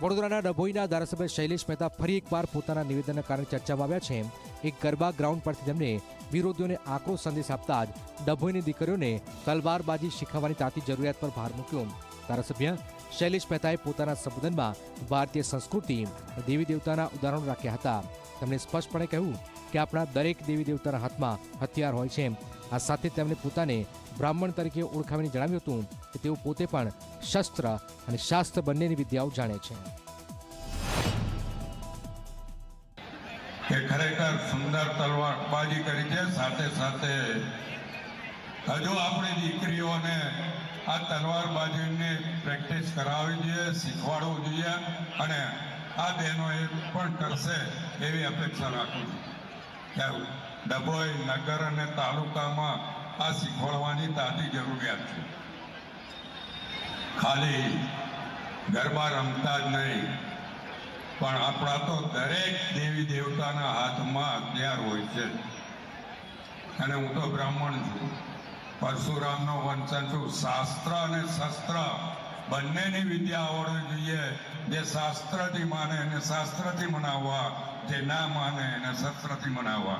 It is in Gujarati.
વડોદરાના ડભોઈના ધારાસભ્ય શૈલેષ મહેતા ફરી એકવાર પોતાના નિવેદનના કારણે ચર્ચામાં આવ્યા છે. એક ગરબા ગ્રાઉન્ડ પરથી તેમણે વિરોધીઓને આક્રોશ સંદેશ આપતા જ ડભોઈની દીકરીઓને તલવારબાજી શીખવવાની તાતી જરૂરિયાત પર ભાર મૂક્યો. ધારાસભ્ય શૈલેષ મહેતાએ પોતાના સંબોધનમાં ભારતીય સંસ્કૃતિ દેવી દેવતાના ઉદાહરણો રાખ્યા હતા. તેમણે સ્પષ્ટપણે કહ્યું કે આપણા દરેક દેવી દેવતાના હાથમાં હથિયાર હોય છે. આ સાથે તેમણે પોતાને બ્રાહ્મણ તરીકે ઓળખાવીને જણાવ્યું હતું કે તેઓ પોતે પણ શસ્ત્ર અને શાસ્ત્ર બંનેની વિદ્યાઓ જાણે છે. કે ખરેખર સુંદર તલવારબાજી કરી છે, સાથે સાથે હજુ આપણી દીકરીઓને આ તલવારબાજીની પ્રેક્ટિસ કરાવવી જોઈએ, શીખવાડવું જોઈએ અને આ બહેનો એ પણ કરશે એવી અપેક્ષા રાખું છું. ડભોઈ નગર અને તાલુકામાં આ શીખવાડવાની તાતી જરૂરિયાત છે. ખાલી ગરબા રમતા જ નહીં. પણ આપણા તો દરેક દેવી દેવતાના હાથમાં હથિયાર હોય છે. અને હું તો બ્રાહ્મણ છું. પરશુરામનો વંચન છું. શાસ્ત્ર અને શસ્ત્ર બંનેની વિદ્યા આવડવી જોઈએ. જે શાસ્ત્રથી માને એને શાસ્ત્રથી મનાવવા. જે ના માને એને શસ્ત્રથી મનાવવા.